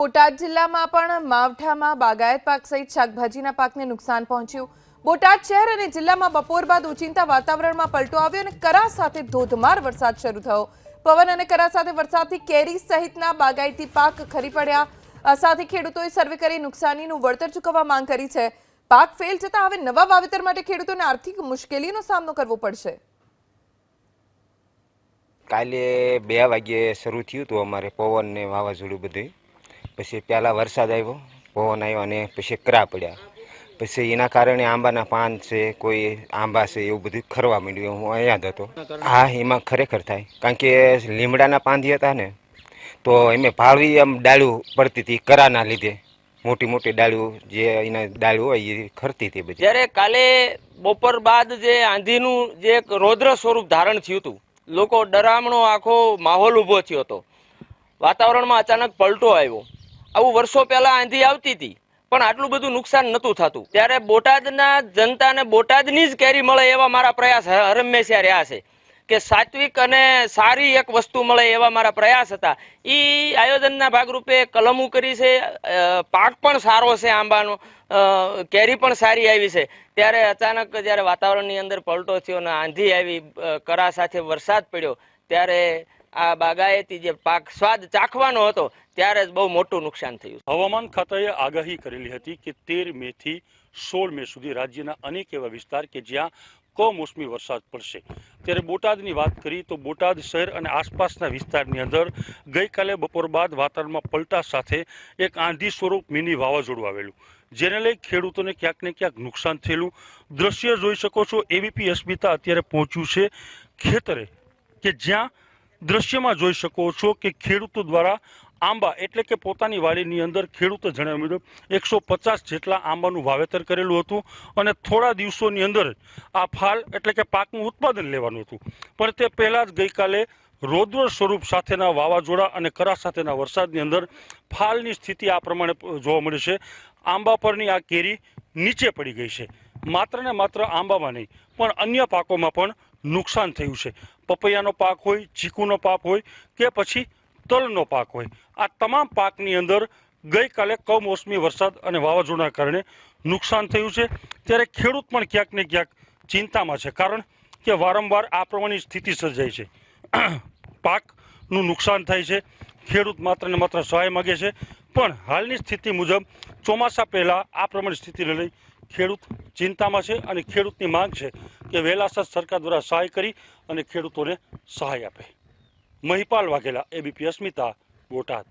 બોટાદ જિલ્લામાં પણ માવઠામાં બાગાયત પાક સહિત શાકભાજીના પાકને નુકસાન પહોંચ્યું. બોટાદ શહેર અને જિલ્લામાં બપોર બાદ ઉચિંતા વાતાવરણમાં પલટો આવ્યો અને કરા સાથે ધોધમાર વરસાદ શરૂ થયો. પવન અને કરા સાથે વરસાદથી કેરી સહિતના બાગાયતી પાક ખરી પડ્યા. સાથે ખેડૂતોએ સર્વે કરી નુકસાનીનું વળતર ચૂકવવા માંગ કરી છે. પાક ફેલ જતાં હવે નવા વાવેતર માટે ખેડૂતોને આર્થિક મુશ્કેલીનો સામનો કરવો પડશે. કાલે બે વાગ્યે શરૂ થયું હતું અમારે પવન ને વાવાઝોડું બધું પછી પહેલાં વરસાદ આવ્યો, પવન આવ્યો અને પછી કરા પડ્યા. પછી એના કારણે આંબાના પાન છે, કોઈ આંબા છે, એવું બધું ખરવા માંડ્યું, હું અહીંયા જ હતો. હા, એમાં ખરેખર થાય. કારણ કે લીમડાના પાંદી હતા ને, તો એમે ભાળવી એમ ડાળું પડતી હતી કરાના લીધે. મોટી મોટી ડાળું, જે એના ડાળું હોય, એ ખરતી હતી બધી. જ્યારે કાલે બપોર બાદ જે આંધીનું જે એક રૌદ્ર સ્વરૂપ ધારણ થયું હતું, લોકો ડરામણો આખો માહોલ ઊભો થયો હતો. વાતાવરણમાં અચાનક પલટો આવ્યો. આવું વર્ષો પહેલા આંધી આવતી હતી, પણ આટલું બધું નુકસાન નહોતું થતું. ત્યારે બોટાદના જનતાને બોટાદની જ કેરી મળે એવા મારા પ્રયાસ હ- હંમેશા રહ્યા છે. કે સાત્વિક અને સારી એક વસ્તુ મળે એવા મારા પ્રયાસ હતા. એ આયોજનના ભાગરૂપે કલમો કરી છે પાક પણ સારો છે આંબાનો કેરી પણ સારી આવી છે. ત્યારે અચાનક જ્યારે વાતાવરણની અંદર પલટો થયો અને આંધી આવી કરા સાથે વરસાદ પડ્યો, ત્યારે આ બાગાયતી જે પાક સ્વાદ ચાખવાનો હતો, ત્યારે જ બહુ મોટું નુકસાન થયું હવામાન ખાતાએ આગાહી કરેલી હતી કે તેર મે થી સોળ મે સુધી રાજ્યના અનેક એવા વિસ્તાર કે જ્યાં કમોસમી વરસાદ પડશે. ત્યારે બોટાદની વાત કરી તો બોટાદ શહેર અને આસપાસના વિસ્તારની અંદર ગઈકાલે બપોર બાદ વાતાવરણમાં પલટા સાથે એક આંધી સ્વરૂપ મિની વાવાઝોડું આવેલું. જેને લઈ ખેડૂતોને ક્યાંક ને ક્યાંક નુકસાન થયેલું દ્રશ્ય જોઈ શકો છો. એબીપી અસ્મિતા અત્યારે પહોંચ્યું છે ખેતરે કે જ્યાં દ્રશ્યમાં જોઈ શકો છો કે ખેડૂતો દ્વારા આંબા એટલે કે પોતાની વાડીની અંદર ખેડૂતો જણાવ્યું મુજબ એકસો પચાસ જેટલા આંબાનું વાવેતર કરેલું હતું અને થોડા દિવસોની અંદર આ ફાલ એટલે કે પાકનું ઉત્પાદન લેવાનું હતું. પણ તે પહેલાં જ ગઈકાલે રોદ્ર સ્વરૂપ સાથેના વાવાઝોડા અને કરા સાથેના વરસાદની અંદર ફાલની સ્થિતિ આ પ્રમાણે જોવા મળે છે. આંબા પરની આ કેરી નીચે પડી ગઈ છે. માત્ર ને માત્ર આંબામાં નહીં, પણ અન્ય પાકોમાં પણ નુકસાન થયું છે. પપૈયાનો પાક હોય, ચીકુનો પાક હોય કે પછી તલનો પાક હોય. આ તમામ પાકની અંદર ગઈકાલે કમોસમી વરસાદ અને વાવાઝોડાના કારણે નુકસાન થયું છે. ત્યારે ખેડૂત પણ ક્યાંક ને ક્યાંક ચિંતામાં છે. કારણ કે વારંવાર આ પ્રમાણેની સ્થિતિ સર્જાય છે. પાકનું નુકસાન થાય છે. ખેડૂત માત્ર ને માત્ર સહાય માગે છે. પણ હાલની સ્થિતિ મુજબ ચોમાસા પહેલાં આ પ્રમાણે સ્થિતિને લઈ ખેડૂત ચિંતામાં છે અને ખેડૂતની માંગ છે કે વહેલાસર સરકાર દ્વારા સહાય કરી અને ખેડૂતોને સહાય આપે. મહિપાલ વાઘેલા એબીપી અસ્મિતા બોટાદ.